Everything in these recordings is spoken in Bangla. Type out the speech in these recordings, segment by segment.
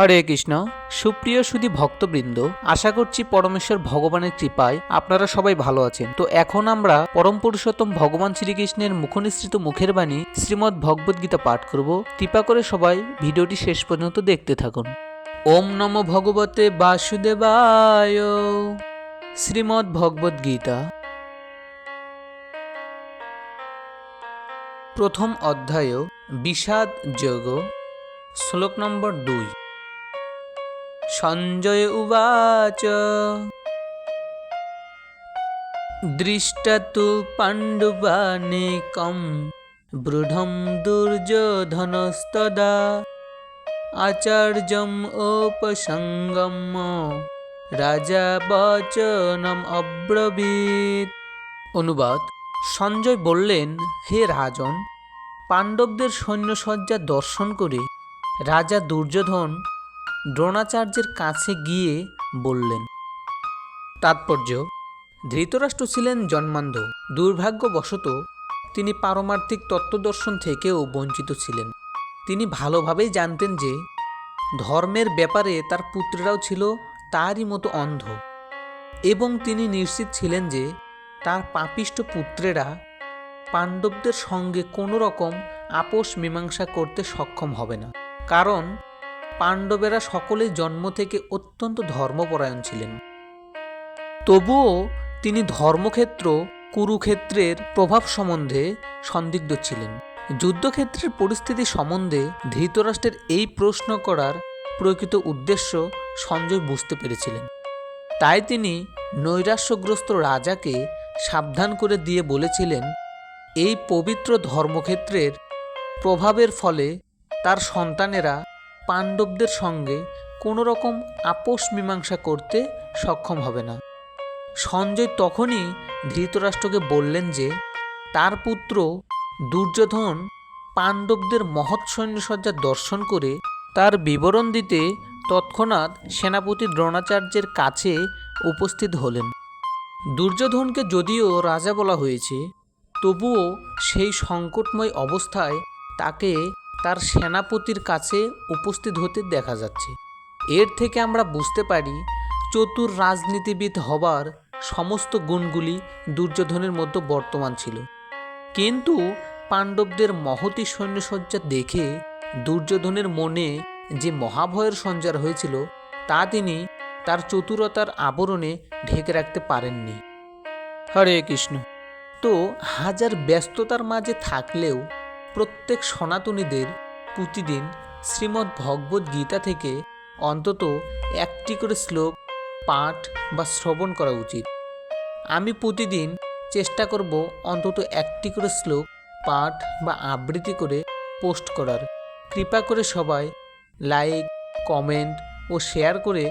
হরে কৃষ্ণ। সুপ্রিয় সুধী ভক্তবৃন্দ, আশা করছি পরমেশ্বর ভগবানের কৃপায় আপনারা সবাই ভালো আছেন। তো এখন আমরা পরম পুরুষোত্তম ভগবান শ্রীকৃষ্ণের মুখনিসৃত মুখের বাণী শ্রীমদ্ ভগবদ গীতা পাঠ করব। কৃপা করে সবাই ভিডিওটি শেষ পর্যন্ত দেখতে থাকুন। ওম নম ভগবতে বাসুদেবায়। শ্রীমদ্ ভগবদ গীতা। প্রথম অধ্যায়, বিষাদ যোগ, শ্লোক নম্বর দুই। সঞ্জয় উবাচ। দৃষ্টতু পাণ্ডবানেকম বৃঢ়ম দুর্যোধনস্তদা। আচার্যম উপসঙ্গম রাজা বচনম অব্রবীত। অনুবাদ, সঞ্জয় বললেন, হে রাজন, পাণ্ডবদের সৈন্যসজ্জা দর্শন করে রাজা দুর্যোধন দ্রোণাচার্যের কাছে গিয়ে বললেন, তাৎপর্য, ধৃতরাষ্ট্র ছিলেন জন্মান্ধ। দুর্ভাগ্যবশত, তিনি পারমার্থিক তত্ত্বদর্শন থেকেও বঞ্চিত ছিলেন। তিনি ভালোভাবেই জানতেন যে, ধর্মের ব্যাপারে তার পুত্ররাও ছিল তারই মতো অন্ধ। এবং তিনি নিশ্চিত ছিলেন যে, তার পাপিষ্ট পুত্রেরা পাণ্ডবদের সঙ্গে কোনো রকম আপোষ মীমাংসা করতে সক্ষম হবে না। কারণ পাণ্ডবেরা সকলে জন্ম থেকে অত্যন্ত ধর্মপরায়ণ ছিলেন। তবুও তিনি ধর্মক্ষেত্র, কুরুক্ষেত্রের প্রভাব সম্বন্ধে সন্দিগ্ধ ছিলেন। যুদ্ধক্ষেত্রের পরিস্থিতি সম্বন্ধে ধৃতরাষ্ট্রের এই প্রশ্ন করার প্রকৃত উদ্দেশ্য সঞ্জয় বুঝতে পেরেছিলেন। তাই তিনি নৈরাশ্যগ্রস্ত রাজাকে সাবধান করে দিয়ে বলেছিলেন, এই পবিত্র ধর্মক্ষেত্রের প্রভাবের ফলে তার সন্তানেরা পাণ্ডবদের সঙ্গে কোনো রকম আপোষ মীমাংসা করতে সক্ষম হবে না। সঞ্জয় তখনই ধৃতরাষ্ট্রকে বললেন যে, তার পুত্র দুর্যোধন পাণ্ডবদের মহৎ সৈন্যসজ্জা দর্শন করে তার বিবরণ দিতে তৎক্ষণাৎ সেনাপতি দ্রোণাচার্যের কাছে উপস্থিত হলেন। দুর্যোধনকে যদিও রাজা বলা হয়েছে, তবুও সেই সংকটময় অবস্থায় তাকে তার সেনাপতির কাছে উপস্থিত হতে দেখা যাচ্ছে। এর থেকে আমরা বুঝতে পারি, চতুর রাজনীতিবিদ হবার সমস্ত গুণগুলি দুর্যোধনের মধ্যে বর্তমান ছিল। কিন্তু পাণ্ডবদের মহতী সৈন্যসজ্জা দেখে দুর্যোধনের মনে যে মহাভয়ের সঞ্চার হয়েছিল, তা তিনি তার চতুরতার আবরণে ঢেকে রাখতে পারেননি। হরে কৃষ্ণ! তো হাজার ব্যস্ততার মাঝে থাকলেও প্রত্যেক সনাতনীদের প্রতিদিন শ্রীমদ্ ভগবদ্ গীতা থেকে অন্তত একটি করে শ্লোক পাঠ বা শ্রবণ করা উচিত। আমি প্রতিদিন চেষ্টা করব অন্তত একটি করে শ্লোক পাঠ বা আবৃত্তি করে পোস্ট করার। কৃপা করে সবাই লাইক, কমেন্ট ও শেয়ার করে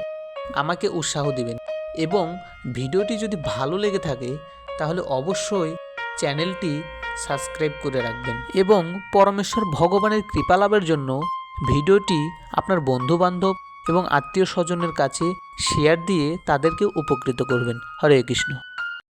আমাকে উৎসাহ দেবেন। এবং ভিডিওটি যদি ভালো লেগে থাকে, তাহলে অবশ্যই চ্যানেলটি সাবস্ক্রাইব করে রাখবেন। এবং পরমেশ্বর ভগবানের কৃপা লাভের জন্য ভিডিওটি আপনার বন্ধুবান্ধব এবং আত্মীয় স্বজনের কাছে শেয়ার দিয়ে তাদেরকে উপকৃত করবেন। হরে কৃষ্ণ।